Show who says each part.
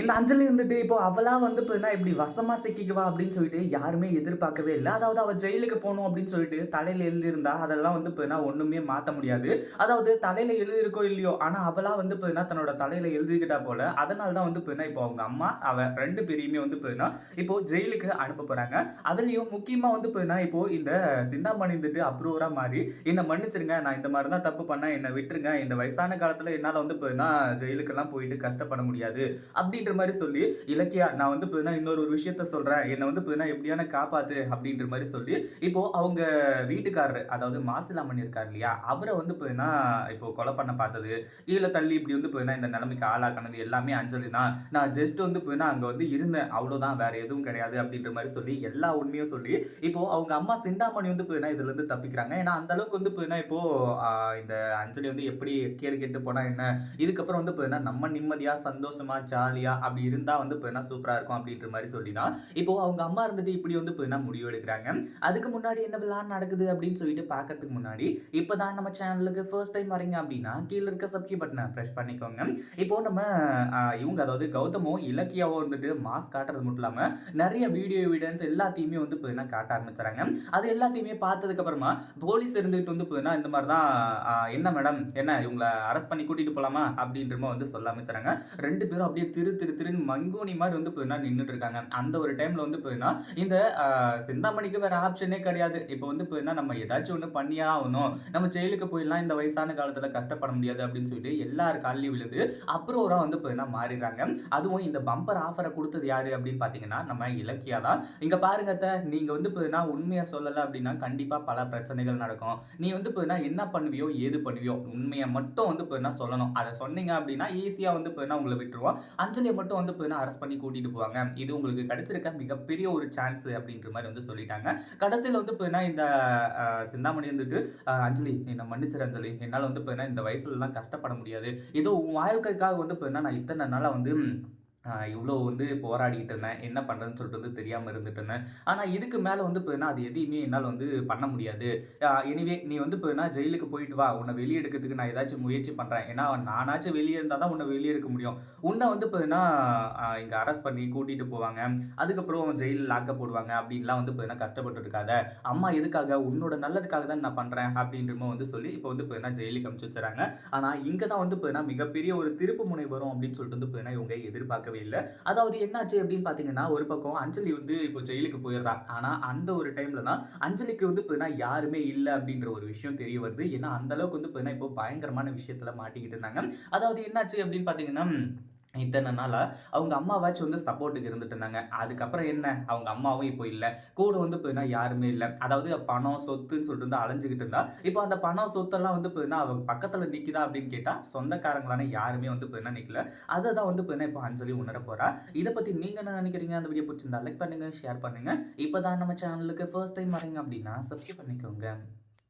Speaker 1: இந்த அஞ்சலி வந்துட்டு இப்போ அவளா வந்து இப்போ இப்படி வசமா சிக்கிக்குவா அப்படின்னு சொல்லிட்டு யாருமே எதிர்பார்க்கவே இல்லை. அதாவது அவ ஜெயிலுக்கு போகணும் அப்படின்னு சொல்லிட்டு தலையில எழுதியிருந்தா அதெல்லாம் வந்து இப்போ ஒண்ணுமே மாற்ற முடியாது. அதாவது தலையில எழுதியிருக்கோ இல்லையோ ஆனா அவளா வந்து இப்போ தன்னோட தலையில எழுதிக்கிட்டா போல. அதனால தான் வந்து இப்போ இப்போ அவங்க அம்மா அவ ரெண்டு பேரையுமே வந்து இப்போ இப்போ ஜெயிலுக்கு அனுப்ப போறாங்க. அதுலயும் முக்கியமா வந்து இப்போ இப்போ இந்த சிந்தாமணி இருந்துட்டு அப்ரூவரா மாறி என்னை மன்னிச்சிருங்க நான் இந்த மாதிரி தான் தப்பு பண்ண என்னை விட்டுருங்க இந்த வயசான காலத்துல என்னால வந்து இப்போ ஜெயிலுக்கெல்லாம் போயிட்டு கஷ்டப்பட முடியாது. அப்படி அப்படின்ற மாதிரி சொல்லி இலக்கியா நான் வந்து இப்போ இன்னொரு ஒரு விஷயத்த சொல்றேன். என்னை வந்து இப்போ எப்படியான காப்பாத்து அப்படின்ற மாதிரி சொல்லி இப்போ அவங்க வீட்டுக்காரர் அதாவது மாசிலாமன் இருக்கார் இல்லையா அவரை வந்து இப்போ இப்போ கொலை பண்ண பார்த்தது. கீழே தள்ளி இப்படி வந்து இப்போ இந்த நிலைமைக்கு ஆளாக்கினது எல்லாமே அஞ்சலி தான். நான் ஜஸ்ட் வந்து இப்போ அங்கே வந்து இருந்தேன். அவ்வளோதான் வேற எதுவும் கிடையாது அப்படின்ற மாதிரி சொல்லி எல்லா உண்மையும் சொல்லி இப்போ அவங்க அம்மா சிந்தாமணி வந்து இப்போ இதுல இருந்து தப்பிக்கிறாங்க. ஏன்னா அந்த அளவுக்கு வந்து இப்போ இப்போ இந்த அஞ்சலி வந்து எப்படி கேடு கெட்டு போனா என்ன? இதுக்கப்புறம் வந்து இப்போ நம்ம நிம்மதியா சந்தோஷமா ஜாலியா அப்படி இருந்தா வந்து இப்போ சூப்பரா இருக்கும் அப்படின்ற மாதிரி சொல்லினா இப்போ அவங்க அம்மா இருந்துட்டு இப்படி வந்து இப்போ முடிவு எடுக்கிறாங்க. அதுக்கு முன்னாடி என்ன பிளான் நடக்குது அப்படின்னு சொல்லிட்டு பார்க்கறதுக்கு முன்னாடி இப்போதான் நம்ம சேனலுக்கு ஃபர்ஸ்ட் டைம் வரீங்க அப்படின்னா கீழே இருக்க சப்ஸ்கிரைப் பட்டனை ப்ரெஸ் பண்ணிக்கோங்க. இப்போ நம்ம இவங்க அதாவது கௌதமோ இலக்கியாவோ இருந்துட்டு மாஸ்க் காட்டுறது மட்டும் இல்லாம நிறைய வீடியோ எவிடன்ஸ் எல்லாத்தையுமே வந்து இப்போ என்ன காட்ட ஆரம்பிச்சுறாங்க அது எல்லாத்தையுமே பார்த்ததுக்கு அப்புறமா போலீஸ் இருந்துட்டு வந்து போதுன்னா இந்த மாதிரி தான் என்ன மேடம் என்ன இவங்களை அரெஸ்ட் பண்ணி கூட்டிட்டு போலாமா அப்படின்ற வந்து சொல்ல ஆரம்பிச்சாங்க. ரெண்டு பேரும் அப்படியே திரு திரு திருன்னு மங்கோனி மாதிரி வந்து இப்போ என்ன நின்றுட்டு இருக்காங்க அந்த ஒரு டைம்ல வந்து இப்போ என்ன இந்த சிந்தாமணிக்கு வேற ஆப்ஷனே கிடையாது. இப்போ வந்து இப்போ என்ன நம்ம ஏதாச்சும் ஒன்று பண்ணியே ஆகணும். நம்ம ஜெயிலுக்கு போயிடலாம். இந்த வயசான காலத்துல கஷ்டப்பட முடியாது அப்படின்னு சொல்லிட்டு எல்லார் காலையும் விழுது. அப்ரோரா வந்து இப்போ மாறிடுறாங்க. அதுவும் இந்த பம்பர் ஆஃபரை கொடுத்தது யாரு அப்படின்னு பார்த்தீங்கன்னா நம்ம இலக்கியா தான். இங்க பாருங்க நீங்க வந்து இப்போ என்ன உண்மையை சொல்லலை அப்படின்னா கண்டிப்பா பல பிரச்சனைகள் நடக்கும். நீ வந்து இப்போ என்ன பண்ணுவியோ ஏது பண்ணுவியோ உண்மையை மட்டும் வந்து இப்போ என்ன சொல்லணும். அதை சொன்னீங்க அப்படின்னா ஈஸியா வந்து இப்போ உங்களை விட்டுருவோம். மட்டும் வந்து இப்போ என்ன அரெஸ்ட் பண்ணி கூட்டிட்டு போவாங்க. இது உங்களுக்கு கிடைச்சிருக்க மிகப்பெரிய ஒரு சான்ஸ் அப்படின்ற மாதிரி வந்து சொல்லிட்டாங்க. கடைசியில் வந்து இப்போ என்ன இந்த சிந்தாமணி வந்துட்டு அஞ்சலி என்னை மன்னிச்சிரு அஞ்சலி. என்னால் வந்து இப்போ என்ன இந்த வயசுலலாம் கஷ்டப்பட முடியாது. ஏதோ உன் வாழ்க்கைக்காக வந்து இப்போ என்ன நான் இத்தனை நாளாக வந்து இவ்வளோ வந்து போராடிக்கிட்டு இருந்தேன். என்ன பண்ணுறதுன்னு சொல்லிட்டு வந்து தெரியாமல் இருந்துட்டு இருந்தேன். ஆனால் இதுக்கு மேலே வந்து இப்போ என்ன அது எதையுமே என்னால் வந்து பண்ண முடியாது. எனிவே நீ வந்து இப்போ என்ன ஜெயிலுக்கு போயிட்டு வா. உன்னை வெளியே எடுக்கிறதுக்கு நான் ஏதாச்சும் முயற்சி பண்ணுறேன் ஏன்னா நானாச்சும் வெளியே இருந்தால் தான் உன்னை வெளியே எடுக்க முடியும். உன்னை வந்து இப்போ என்ன இங்கே அரெஸ்ட் பண்ணி கூட்டிகிட்டு போவாங்க. அதுக்கப்புறம் ஜெயிலில் லாக்க போடுவாங்க. அப்படின்லாம் வந்து இப்போ என்ன கஷ்டப்பட்டு இருக்காத. அம்மா எதுக்காக? உன்னோட நல்லதுக்காக தான் நான் பண்ணுறேன் அப்படின்றமோ வந்து சொல்லி இப்போ வந்து இப்போ ஜெயிலுக்கு அனுப்பிச்சு வச்சுறாங்க ஆனால் இங்கே தான் வந்து இப்போ மிகப்பெரிய ஒரு திருப்பு முனை வரும் அப்படின்னு சொல்லிட்டு வந்து இப்போ என்ன இவங்க பார்க்கவே இல்லை. அதாவது என்னாச்சு அப்படின்னு பார்த்தீங்கன்னா ஒரு பக்கம் அஞ்சலி வந்து இப்போ ஜெயிலுக்கு போயிடுறா ஆனால் அந்த ஒரு டைம்ல தான் அஞ்சலிக்கு வந்து இப்போ யாருமே இல்லை அப்படின்ற ஒரு விஷயம் தெரிய வருது. ஏன்னா அந்த அளவுக்கு வந்து இப்போ இப்போ பயங்கரமான விஷயத்துல மாட்டிக்கிட்டு இருந்தாங்க. அதாவது என்னாச்சு அப்படின்னு பார்த்தீங்கன்னா இத்தனை நாளாக அவங்க அம்மாவாச்சும் வந்து சப்போர்ட்டுக்கு இருந்துட்டு இருந்தாங்க அதுக்கப்புறம் என்ன? அவங்க அம்மாவும் இப்போ இல்லை. கூட வந்து இப்போ யாருமே இல்லை. அதாவது பணம் சொத்துன்னு சொல்லிட்டு வந்து அலைஞ்சிக்கிட்டு இருந்தா இப்போ அந்த பணம் சொத்தெல்லாம் வந்து இப்போ அவங்க பக்கத்தில் நிற்கிதா அப்படின்னு கேட்டால் சொந்தக்காரங்களான யாருமே வந்து இப்போ என்ன அதை தான் வந்து போயினா இப்போ அஞ்சலி உணர போறா. இதை பற்றி நீங்கள் என்ன நினைக்கிறீங்க? அந்த வீடியோ பிடிச்சிருந்தா லைக் பண்ணுங்கள் ஷேர் பண்ணுங்கள் இப்போ தான் நம்ம சேனலுக்கு ஃபர்ஸ்ட் டைம் வரீங்க அப்படின்னா சப்ஸ்கிரைப் பண்ணிக்கோங்க.